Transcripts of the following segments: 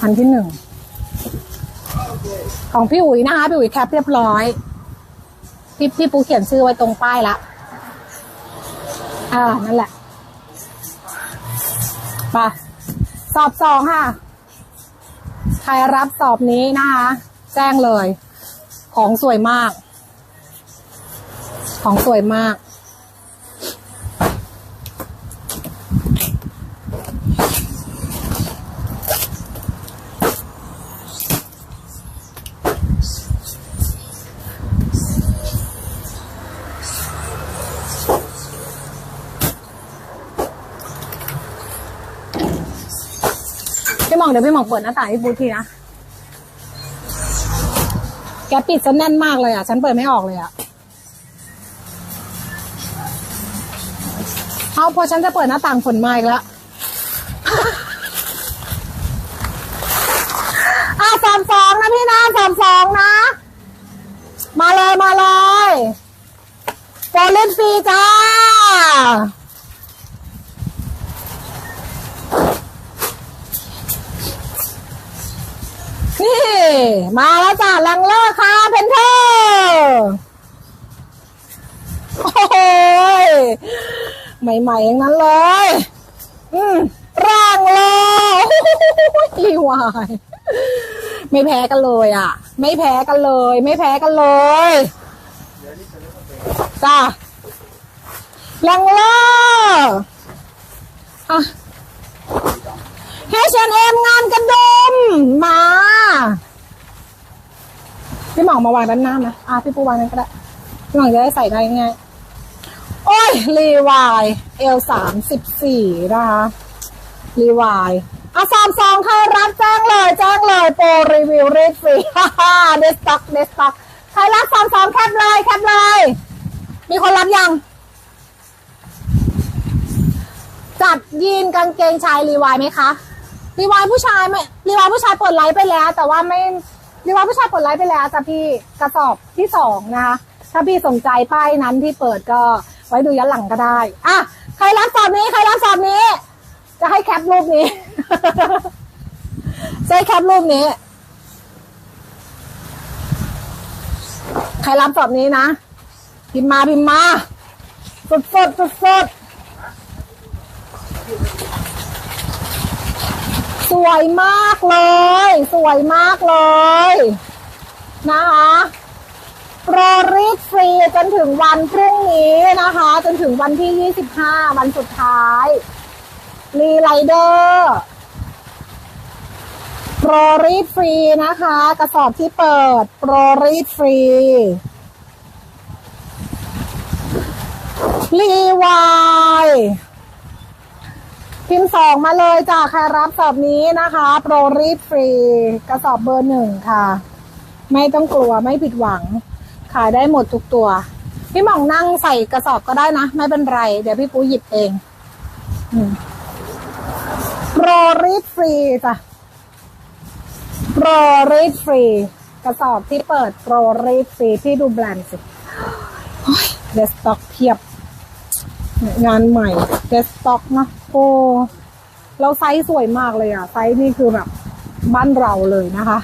อันที่หนึ่ง ของพี่อุ๋ยนะคะ พี่อุ๋ยแคปเรียบร้อย พี่พี่ปูเขียนชื่อไว้ตรงป้ายละอ่า นั่นแหละไปสอบสองค่ะ ใครรับสอบนี้นะคะ แจ้งเลย ของสวยมาก ของสวยมาก องเดี๋ยวพี่หมองเปิดหน้าต่างให้ปูทีนะ แกปิดซะแน่นมากเลยอะ ฉันเปิดไม่ออกเลยอะ เอาพอฉันจะเปิดหน้าต่างฝนมาอีกแล้วอะสามสองนะพี่นะสามสองนะ มาเลยมาเลยโปรเล่นฟรีจ้า นี่ มาแล้วจ้ะแรงเลอร์ค่ะเพนเทอร์โอ้ยใหม่ๆอย่างนั้นเลย อืมร่างเลยรีวายไม่แพ้กันเลยอะ ไม่แพ้กันเลย ไม่แพ้กันเลยจ้ะแรงเลอร์อะ H&M งานกระดมมา พี่หม่องมาวางด้านหน้านะอะพี่ปูวางนั้นก็ได้ พี่หม่องจะได้ใส่ได้ง่ายโอ้ยรีวายเอลสามสิบสี่นะคะรีวายอะสามสองใครรับแจ้งเลยแจ้งเลยโปรรีวิวรีฟรีฮ่าฮ่าเดสต็อกเดสต็อกใครรับสามสองแคปเลยแคปเลย มีคนรับยัง จัดยีนกางเกงชายรีวายไหมคะรีวายผู้ชายไม่รีวายผู้ชายเปิดไลฟ์ไปแล้ว แต่ว่าไม่ รีวาผู้ชายเปิดไลฟ์ไปแล้วจ้ะพี่กระสอบที่สองนะคะถ้าพี่สนใจป้ายนั้นที่เปิดก็ไว้ดูย้อนหลังก็ได้อะใครรับสอบนี้ใครรับสอบนี้ จะให้แคปรูปนี้ให้แคปรูปนี้ ใครรับสอบนี้นะพิมมาพิมมาสดสดสดสด สวยมากเลย สวยมากเลย นะคะโปรรีดฟรีจนถึงวันพรุ่งนี้นะคะ จนถึงวันที่ 25 วันสุดท้ายรีไลเดอร์โปรรีดฟรีนะคะ กระสอบที่เปิดโปรรีดฟรีรีวาย พิมพ์สองมาเลยจ้ะใครรับสอบนี้นะคะ โปรรีดฟรี กระสอบเบอร์หนึ่งค่ะ ไม่ต้องกลัวไม่ผิดหวัง ขายได้หมดทุกตัว พี่หม่องนั่งใส่กระสอบก็ได้นะ ไม่เป็นไร เดี๋ยวพี่ปูหยิบเองอืมโปรรีดฟรีจ้ะโปรรีดฟรี กระสอบที่เปิดโปรรีดฟรีที่ดูแบรนด์สิเดสต็อกเพียบ งานใหม่เดสต็อกนะโอ้แล้วไซส์สวยมากเลยอะ ไซส์นี่คือแบบบ้านเราเลยนะคะ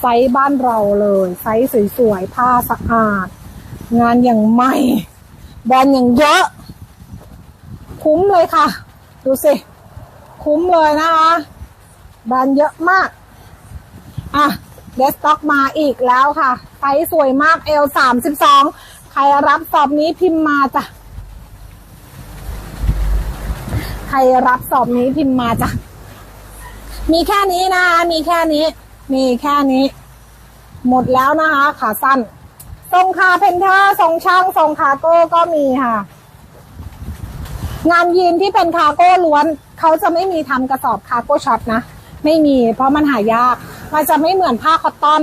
ไซส์บ้านเราเลย ไซส์สวยๆผ้าสะอาด งานอย่างใหม่ แบรนด์อย่างเยอะ คุ้มเลยค่ะ ดูสิ คุ้มเลยนะคะแบรนด์เยอะมาก อะเดสต็อกมาอีกแล้วค่ะ ไซส์สวยมากเอลสามสิบสองใครรับสอบนี้พิมพ์มาจ้ะ ใครรับสอบนี้พิมพ์มาจ้ะมีแค่นี้นะคะมีแค่นี้ มีแค่นี้ หมดแล้วนะคะขาสั้นทรงคาเพนทอร์ทรงช่างทรงคาโก้ก็มีค่ะ งานยีนที่เป็นคาโก้ล้วน เขาจะไม่มีทำกระสอบคาโก้ช็อตนะไม่มี เพราะมันหายาก มันจะไม่เหมือนผ้าคอตตอน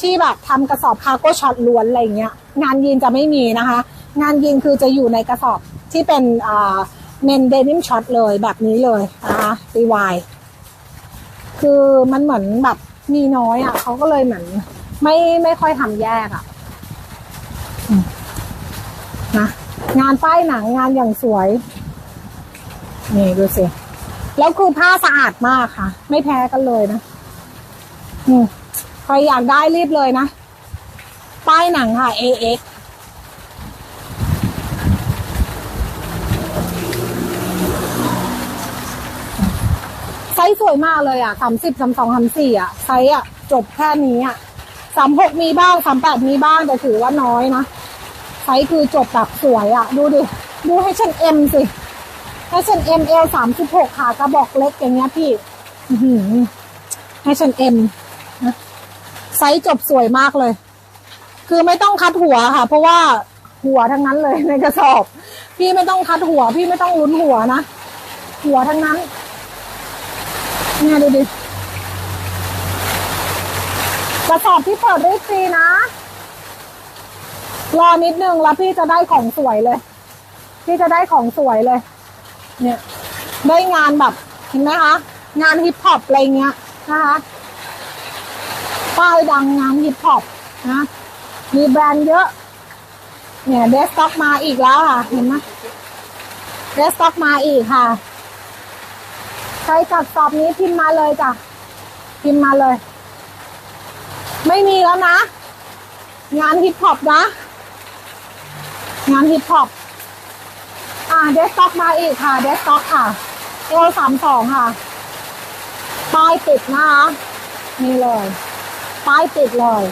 ที่แบบทำกระสอบคาโก้ช็อตล้วนอะไรเงี้ย งานยีนจะไม่มีนะคะ งานยีนคือจะอยู่ในกระสอบที่เป็นอ่า เมนเดนิมช็อตเลยแบบนี้เลยนะคะรีวายคือมันเหมือนแบบมีน้อยอะเขาก็เลยเหมือน ไม่ไม่ค่อยทำแยกอะนะงานป้ายหนังงานอย่างสวย นี่ดูสิ แล้วคือผ้าสะอาดมากค่ะ ไม่แพ้กันเลยนะอืมใครอยากได้รีบเลยนะ ป้ายหนังค่ะ AX ส์สวยมากเลยอะสามสิบสามสองสามสี่อะไซส์อะ จบแค่นี้อะสามหกมีบ้างสามแปดมีบ้างแต่ถือว่าน้อยนะไซส์คือจบแบบสวยอะ ดูดิ ดูให้ฉันเอ็มสิให้ฉันเอ็มเอลสามสิบหกค่ะกระบอกเล็กอย่างเงี้ยพี่ให้ฉันเอ็มนะไซส์จบสวยมากเลย คือไม่ต้องคัดหัวค่ะ เพราะว่าหัวทั้งนั้นเลยในกระสอบ พี่ไม่ต้องคัดหัว พี่ไม่ต้องลุ้นหัวนะ หัวทั้งนั้น เนี่ยดูดิกระสอบที่เปิดรีบฟรีนะ รอนิดนึงแล้วพี่จะได้ของสวยเลย พี่จะได้ของสวยเลย เนี่ย ได้งานแบบเห็นไหมคะ งานฮิปฮอปอะไรเงี้ยนะคะ ป้ายดังงานฮิปฮอปนะ มีแบรนด์เยอะ เนี่ยเดสต็อกมาอีกแล้วค่ะ เห็นไหมเดสต็อกมาอีกค่ะ ใครจัดสอบนี้พิมพ์มาเลยจ้ะพิมพ์มาเลย ไม่มีแล้วนะ งานฮิปฮอปนะ งานฮิปฮอปอ่าเดสต็อกมาอีกค่ะ เดสต็อกค่ะเอลสามสองค่ะป้ายติดนะคะนี่เลยป้ายติดเลย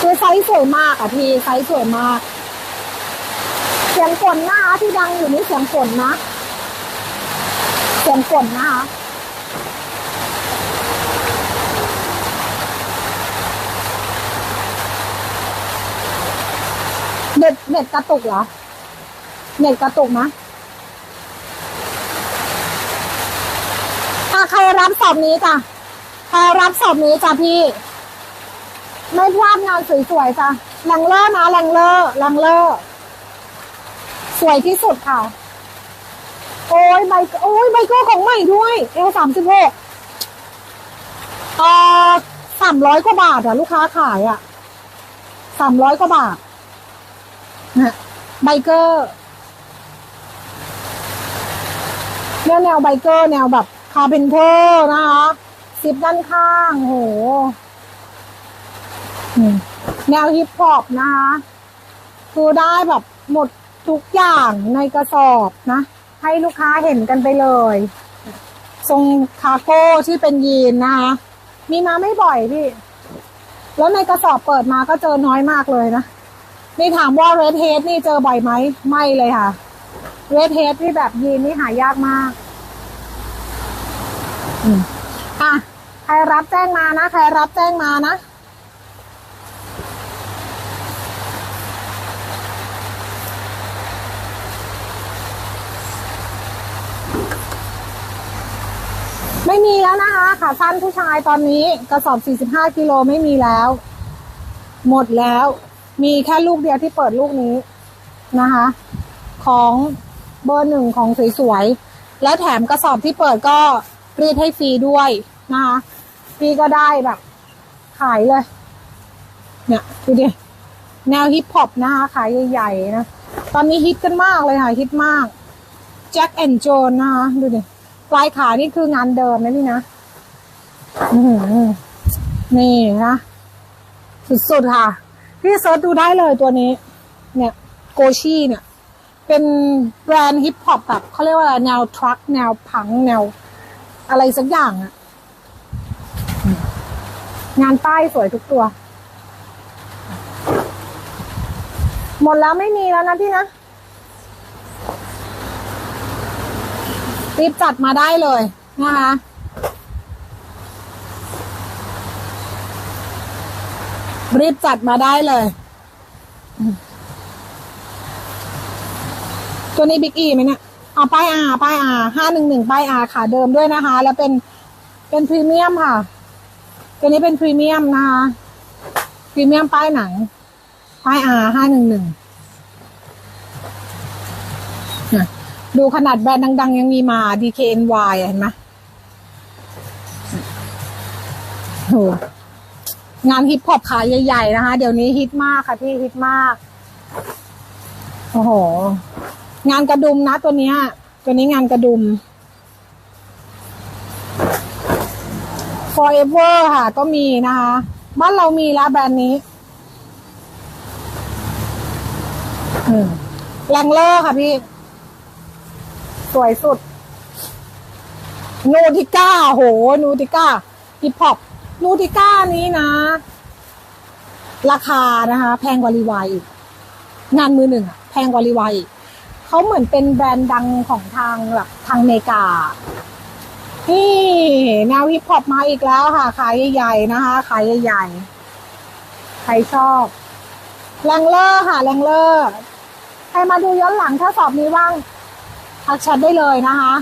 คือไซส์สวยมากอะพี่ไซส์สวยมาก สียงฝนนะคะที่ดังอยู่นี่เสียงฝนนะ เสียงฝนนะคะเน็ตเน็ตกระตุกเหรอ เน็ตกระตุกนะถ้าใครรับสอบนี้จ้ะใครรับสอบนี้จ้ะพี่ ไม่พลาดงานสวยๆจ้ะแรงเลอร์นะแรงเลอร์แรงเลอร์ สวยที่สุดค่ะ โอ้ยใบโอ้ยใบเกอร์ของใหม่ด้วยเอลสามสิบหกเอ่อสามร้อยกว่าบาทอะลูกค้าขายอะสามร้อยกว่าบาทนะไบเกอร์เนี่ยแนวไบเกอร์ แนวแบบคาร์เพนเทอร์นะคะซิปด้านข้างโหอืมแนวฮิปฮอปนะคะคือได้แบบหมด ทุกอย่างในกระสอบนะ ให้ลูกค้าเห็นกันไปเลย ทรงคารโก้ที่เป็นยีนนะคะ มีมาไม่บ่อยพี่ แล้วในกระสอบเปิดมาก็เจอน้อยมากเลยนะ นี่ถามว่าเรดเฮดนี่เจอบ่อยไหม ไม่เลยค่ะ เรดเฮดที่แบบยีนนี่หายากมากอะใครรับแจ้งมานะ ใครรับแจ้งมานะ ไม่มีแล้วนะคะขาสั้นผู้ชายตอนนี้กระสอบ 45กิโลไม่มีแล้ว หมดแล้ว มีแค่ลูกเดียวที่เปิดลูกนี้นะคะ ของเบอร์หนึ่งของสวยๆ และแถมกระสอบที่เปิดก็รีดให้ฟรีด้วยนะคะฟรีก็ได้แบบ ขายเลย เนี่ยดูดิแนวฮิปฮอปนะคะขายใหญ่ๆนะ ตอนนี้ฮิตกันมากเลยค่ะ ฮิตมากแจ็คแอนด์โจนนะคะดูดิ ปลายขานี่คืองานเดิมนะนี่นะนี่นะสุดๆค่ะ พี่เซิร์ชดูได้เลยตัวนี้ เนี่ย โกชี่เนี่ย เป็นแบรนด์ฮิปฮอปแบบเขาเรียกว่าแนวทรัคแนวพังแนว อะไรสักอย่างอะงานป้ายสวยทุกตัว หมดแล้วไม่มีแล้วนะพี่นะ รีบจัดมาได้เลยนะคะรีบจัดมาได้เลย ตัวนี้บิ๊กอีไหมเนี่ยเอาป้ายอาป้ายอาห้าหนึ่งหนึ่งป้ายอาขาเดิมด้วยนะคะ แล้วเป็นเป็นพรีเมียมค่ะ ตัวนี้เป็นพรีเมียมนะคะพรีเมียมป้ายหนังป้ายอาห้าหนึ่งหนึ่ง ดูขนาดแบรนด์ดัง ๆ ยังมีมา DKNY เห็นไหมโหงานฮิปฮอปขายใหญ่ ๆ นะคะ เดี๋ยวนี้ฮิตมากค่ะพี่ฮิตมาก โอ้โห งานกระดุมนะตัวเนี้ย ตัวนี้งานกระดุม forever ค่ะ ก็มีนะคะ บ้านเรามีแล้วแบรนด์นี้แรงเลอร์ค่ะพี่ วยสุด นูติก้า โห นูติก้าฮิปฮอปนูติก้านี้นะ ราคานะคะ แพงกว่ารีวายอีก งานมือหนึ่งอะแพงกว่ารีวายอีกเขาเหมือนเป็นแบรนด์ดังของทางแบบทางอเมริกา นี่แนวฮิปฮอปมาอีกแล้วค่ะ ขายใหญ่ๆนะคะขายใหญ่ๆ ใครชอบแรงเลอร์ค่ะแรงเลอร์ใครมาดูย้อนหลังถ้าสอบนี้ว่าง ทักแชทได้เลยนะคะ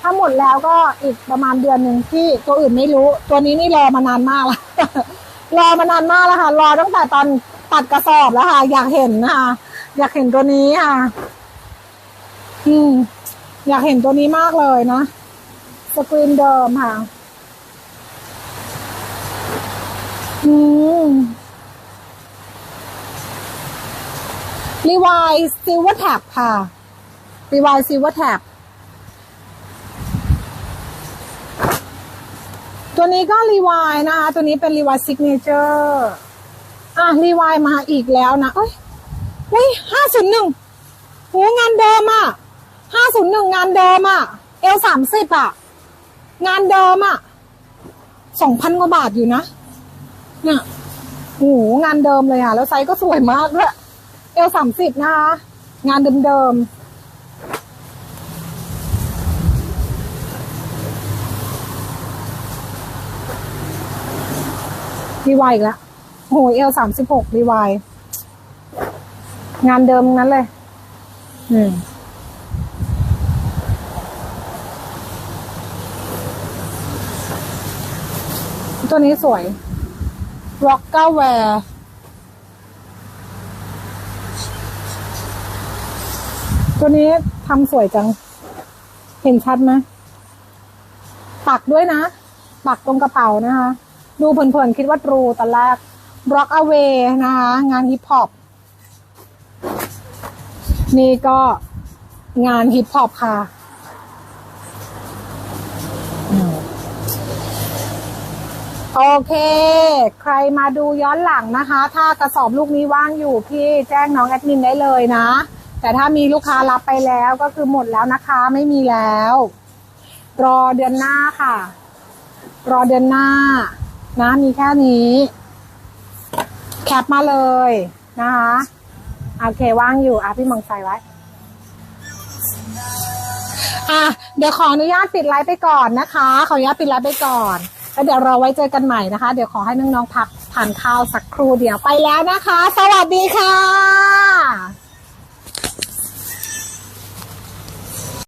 ถ้าหมดแล้วก็อีกประมาณเดือนหนึ่งที่ตัวอื่นไม่รู้ ตัวนี้นี่รอมานานมากแล้วรอมานานมากแล้วค่ะ รอตั้งแต่ตอนตัดกระสอบแล้วค่ะ อยากเห็นนะคะอยากเห็นตัวนี้ค่ะ อืม อยากเห็นตัวนี้มากเลยนะสกรีนเดิมค่ะ อืมรีวายซิลเวอร์แท็บค่ะ รีวายซิวอร์แท็บตัวนี้ก็รีวายนะคะตัวนี้เป็นรีวายซิกเนเจอร์อะรีวายมาอีกแล้วนะเอ้ยเฮ้ยห้าศูนย์หนึ่งโหงานเดิมอะห้าศูนย์หนึ่งงานเดิมอะเอลสามสิบอะ งานเดิมอะสองพันกว่าบาทอยู่นะเนี่ยโอ้โหงานเดิมเลยอะ แล้วไซส์ก็สวยมากด้วยเอลสามสิบนะคะงานเดิมๆ รีวายอีกแล้วโอ้โหเอลสามสิบหกรีวาย งานเดิมนั้นเลย อืมตัวนี้สวย Rock ก้าแวร์ตัวนี้ทำสวยจัง เห็นชัดไหมปักด้วยนะ ปักตรงกระเป๋านะคะ ดูเพลินๆคิดว่าตรูตอนแรก Rock Away นะคะ งานฮิปฮอปนี่ก็งานฮิปฮอปค่ะโอเค ใครมาดูย้อนหลังนะคะ ถ้ากระสอบลูกนี้ว่างอยู่พี่แจ้งน้องแอดมินได้เลยนะ แต่ถ้ามีลูกค้ารับไปแล้วก็คือหมดแล้วนะคะ ไม่มีแล้ว รอเดือนหน้าค่ะ รอเดือนหน้า นะมีแค่นี้ แคปมาเลยนะคะโอเคว่างอยู่อะพี่มองใส่ไว้ อะเดี๋ยวขออนุญาตปิดไลฟ์ไปก่อนนะคะ ขออนุญาตปิดไลฟ์ไปก่อนแล้วเดี๋ยวเราไว้เจอกันใหม่นะคะ เดี๋ยวขอให้น้องๆพักทานข้าวสักครู่เดียวไปแล้วนะคะ สวัสดีค่ะ